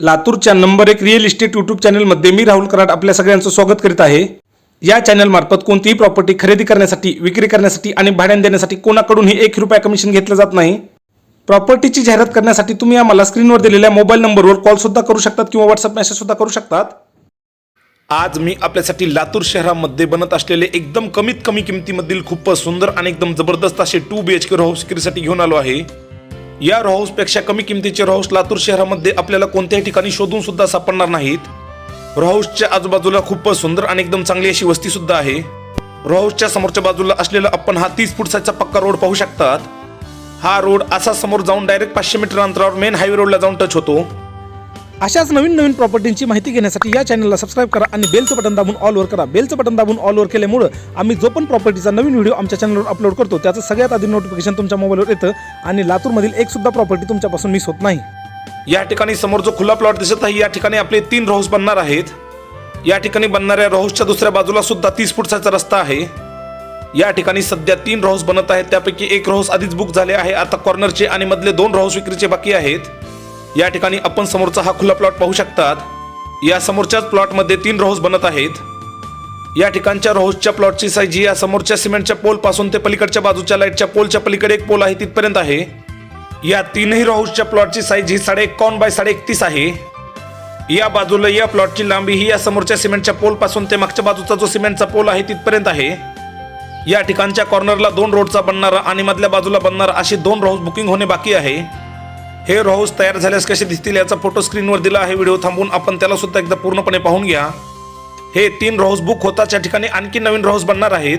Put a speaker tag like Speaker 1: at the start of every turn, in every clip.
Speaker 1: लातूरच्या नंबर एक real estate YouTube चॅनलमध्ये मी राहुल कराड आपल्या सगळ्यांचं स्वागत करीत आहे. या चॅनलमार्फत कोणतीही प्रॉपर्टी खरेदी करण्यासाठी विक्री करण्यासाठी आणि भाड्याने देण्यासाठी कोणाकडूनही एक रुपया कमिशन घेतलं जात नाही. प्रॉपर्टीची जाहिरात करण्यासाठी तुम्ही आम्हाला स्क्रीनवर दिलेल्या मोबाईल नंबरवर कॉलसुद्धा करू शकतात किंवा व्हॉट्सअप मेसेजसुद्धा करू शकतात. आज मी आपल्यासाठी लातूर शहरामध्ये बनत असलेले एकदम कमीत कमी किमतीमधील खूपच सुंदर आणि एकदम जबरदस्त असे two B H K house विक्रीसाठी घेऊन आलो आहे. या रो हाऊसपेक्षा कमी किमतीचे रो हाऊस लातूर शहरामध्ये आपल्याला कोणत्याही ठिकाणी शोधून सुद्धा सापडणार नाहीत. रो हाऊसच्या आजूबाजूला खूपच सुंदर आणि एकदम चांगली अशी वस्ती सुद्धा आहे. रो हाऊसच्या समोरच्या बाजूला असलेला आपण हा तीस फुटसाचा पक्का रोड पाहू शकतात. हा रोड असा समोर जाऊन डायरेक्ट पाचशे मीटर अंतरावर मेन हायवे रोडला जाऊन टच होतो. अशाच नवीन नवीन प्रॉपर्टींची माहिती घेण्यासाठी या चॅनलला सबस्क्राईब करा आणि बेलचं बटन दाबून ऑलवर करा. बेलचं बटन दाबून ऑलवर केल्यामुळं आम्ही जो पण प्रॉपर्टीचा नवीन व्हिडिओ आमच्या चॅनलवर अपलोड करतो त्याचं सगळ्यात आधी नोटिफिकेशन तुमच्या मोबाईलवर येतं आणि लातूरमधील एक सुद्धा प्रॉपर्टी तुमच्यापासून मिस होत नाही. या ठिकाणी समोर जो खुला प्लॉट दिसत आहे या ठिकाणी आपले तीन रोहस बनणार आहेत. या ठिकाणी बनणाऱ्या रोहसच्या दुसऱ्या बाजूला सुद्धा तीस फुटचा रस्ता आहे. या ठिकाणी सध्या तीन रोहस बनत आहेत त्यापैकी एक रोहस आधीच बुक झाले आहे. आता कॉर्नरचे आणि मधले दोन रोहस विक्रीचे बाकी आहेत. या ठिकाणी आपण समोरचा हा खुला प्लॉट पाहू शकतात. या समोरच्याच प्लॉटमध्ये तीन रोहस बनत आहेत. या ठिकाणच्या रोहसच्या प्लॉटची साईज ही या समोरच्या सिमेंटच्या पोलपासून ते पलीकडच्या बाजूच्या लाईटच्या पोलच्या पलीकडे एक पोल आहे तिथपर्यंत आहे. या तीनही रोहसच्या प्लॉटची साईज ही साडे एकावन्न बाय साडे एकतीस आहे. या बाजूला या प्लॉटची लांबी ही या समोरच्या सिमेंटच्या पोलपासून ते मागच्या बाजूचा जो सिमेंटचा पोल आहे तिथपर्यंत आहे. या ठिकाणच्या कॉर्नरला दोन रोडचा बनणारा आणि मधल्या बाजूला बनणारा अशी दोन रोहस बुकिंग होणे बाकी आहे. हे रोहस तयार झाल्यास कसे दिसतील याचा फोटो स्क्रीनवर दिला आहे व्हिडिओ. थांबून आपण त्याला सुद्धा एकदा पूर्णपणे पाहून घ्या. हे तीन रोहस बुक होताच्या ठिकाणी आणखी नवीन रोहस बनणार आहेत.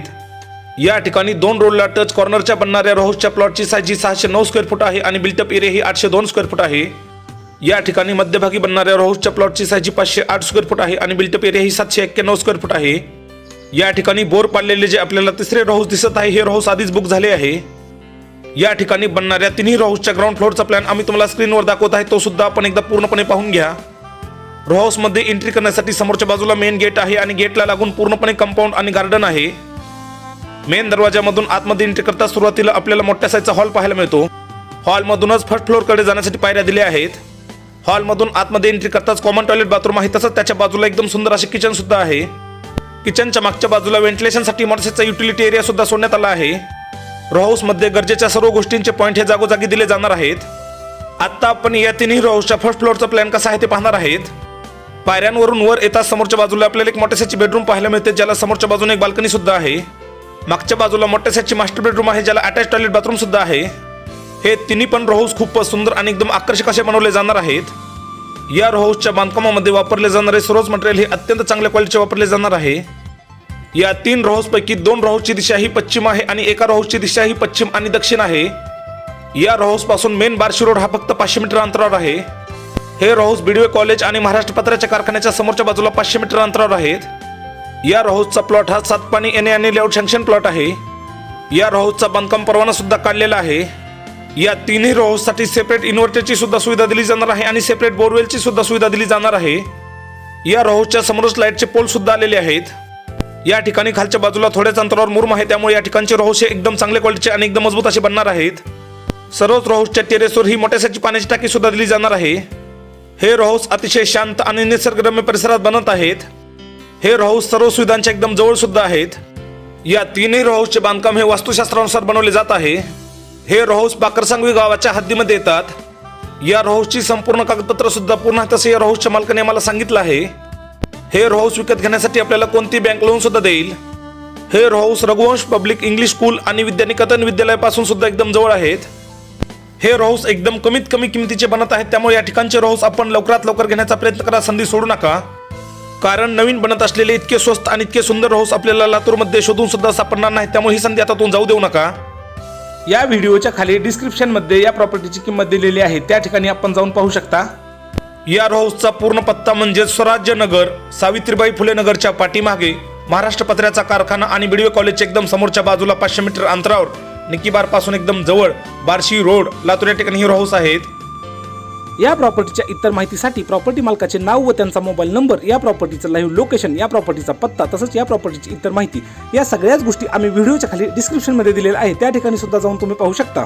Speaker 1: या ठिकाणी दोन रोडला टच कॉर्नरच्या बनणाऱ्या रोहसच्या प्लॉटची साईज सहाशे नऊ स्क्वेअर फूट आहे आणि बिल्टअप एरिया ही आठशे दोन स्क्वेअर फूट आहे. या ठिकाणी मध्यभागी बनणाऱ्या रोहसच्या प्लॉटची साईज पाचशे आठ स्क्वेअर फूट आहे आणि बिल्टअप एरिया ही सातशे एक्क्याण्णव स्क्वेअर फूट आहे. या ठिकाणी बोर पाडलेले जे आपल्याला तिसरे रोहस दिसत आहे हे रोहस आधीच बुक झाले आहे. या ठिकाणी बनणाऱ्या तिन्ही रोहसच्या ग्राउंड फ्लोअरचा प्लॅन आम्ही तुम्हाला स्क्रीनवर दाखवत आहे. तो सुद्धा आपण एकदा पूर्णपणे पाहून घ्या. रोहाऊसमध्ये एंट्री करण्यासाठी समोरच्या बाजूला मेन गेट आहे आणि गेटला लागून पूर्णपणे कंपाऊंड आणि गार्डन आहे. मेन दरवाजामधून आतमध्ये एंट्री करता सुरुवातीला आपल्याला मोठ्या साईजचा हॉल पाहायला मिळतो. हॉलमधूनच फर्स्ट फ्लोअरकडे जाण्यासाठी पायऱ्या दिल्या आहेत. हॉलमधून आतमध्ये एंट्री करताच कॉमन टॉयलेट बाथरूम आहे. तसंच त्याच्या बाजूला एकदम सुंदर असे किचन सुद्धा आहे. किचनच्या मागच्या बाजूला व्हेंटिलेशनसाठी मोटरसायचा युटिलिटी एरिया सुद्धा सोडण्यात आला आहे. रो हाऊसमध्ये गरजेच्या सर्व गोष्टींचे पॉईंट हे जागोजागी दिले जाणार आहेत. आत्ता आपण या तिन्ही रोहाऊसच्या फर्स्ट फ्लोअरचा प्लॅन कसा आहे ते पाहणार आहेत. पायऱ्यांवरून वर येता समोरच्या बाजूला आपल्याला एक मोठ्यासाची बेडरूम पाहायला मिळते ज्याला समोरच्या बाजूने एक बाल्कनी सुद्धा आहे. मागच्या बाजूला मोठ्यासाची मास्टर बेडरूम आहे ज्याला अटॅच टॉयलेट बाथरूम सुद्धा आहे. हे तिन्ही पण रोहाऊस खूप सुंदर आणि एकदम आकर्षक असे बनवले जाणार आहेत. या रोहाऊसच्या बांधकामामध्ये वापरले जाणारे सर्वच मटेरियल हे अत्यंत चांगल्या क्वालिटीचे वापरले जाणार आहे. या तीन रोहसपैकी दोन रोहसची दिशा ही पश्चिम आहे आणि एका रोहसची दिशा ही पश्चिम आणि दक्षिण आहे. या रोहसपासून मेन बार्शी रोड हा फक्त पाचशे मीटर अंतरावर आहे. हे रोहस बिडवे कॉलेज आणि महाराष्ट्र पत्राच्या कारखान्याच्या समोरच्या बाजूला पाचशे मीटर अंतरावर आहेत. या रोहसचा प्लॉट हा सातपाणी एन ए आणि लेआउट सँक्शन प्लॉट आहे. या रोहसचा बांधकाम परवाना सुद्धा काढलेला आहे. या तिन्ही रोहससाठी सेपरेट इन्व्हर्टरची सुद्धा सुविधा दिली जाणार आहे आणि सेपरेट बोरवेलची सुद्धा सुविधा दिली जाणार आहे. या रोहसच्या समोरच लाईटचे पोल सुद्धा आलेले आहेत. या ठिकाणी खालच्या बाजूला थोड्याच अंतरावर मुरुम आहे. त्यामुळे या ठिकाणचे रोहस हे एकदम चांगल्या क्वालिटीचे आणि एकदम मजबूत असे बनणार आहेत. सर्वच रोहसच्या टेरेसवर ही मोठ्यासाठी पाण्याची टाकी सुद्धा दिली जाणार आहे. हे रोहस अतिशय शांत आणि निसर्गरम्य परिसरात बनत आहेत. हे रोहस सर्व सुविधांच्या एकदम जवळ सुद्धा आहेत. या तीनही रोहसचे बांधकाम हे वास्तुशास्त्रानुसार बनवले जात आहे. हे रोहस बाकरसांगवी गावाच्या हद्दीमध्ये येतात. या रोहसची संपूर्ण कागदपत्र सुद्धा पूर्ण तसे या रोहसच्या मालकाने आम्हाला सांगितलं आहे. हेअर हाऊस विकत घेण्यासाठी आपल्याला कोणती बँक लोन सुद्धा देईल? Here house Raghuvansh public English school आणि विद्यानिकेतन विद्यालयापासून सुद्धा एकदम जवळ आहेत. हेअर हाऊस एकदम कमीत कमी किमतीचे बनत आहेत त्यामुळे या ठिकाणचे हाऊस आपण लवकरात लवकर घेण्याचा प्रयत्न करा संधी सोडू नका. कारण नवीन बनत असलेले इतके स्वस्त आणि इतके सुंदर हाऊस आपल्याला लातूरमध्ये शोधून सुद्धा सापडणार नाही त्यामुळे ही संधी आता तुम्ही जाऊ देऊ नका. या व्हिडिओच्या खाली डिस्क्रिप्शनमध्ये या प्रॉपर्टीची किंमत दिलेली आहे त्या ठिकाणी आपण जाऊन पाहू शकता. या हाऊसचा पूर्ण पत्ता म्हणजे स्वराज्य नगर सावित्रीबाई फुले नगरच्या पाठीमागे. महाराष्ट्र पत्र्याचा कारखाना आणि बीडीओ कॉलेजच्या एकदम समोरच्या बाजूला पाचशे मीटर अंतरावर. निकीबारपासून एकदम जवळ बार्शी रोड लातूर या ठिकाणी हे हाऊस आहेत. या प्रॉपर्टीच्या इतर माहितीसाठी प्रॉपर्टी मालकाचे नाव व त्यांचा मोबाईल नंबर या प्रॉपर्टीचं लाईव्ह लोकेशन या प्रॉपर्टीचा पत्ता तसंच या प्रॉपर्टीची इतर माहिती या सगळ्याच गोष्टी आम्ही व्हिडिओच्या खाली डिस्क्रिप्शनमध्ये दिलेल्या आहे त्या ठिकाणी सुद्धा जाऊन तुम्ही पाहू शकता.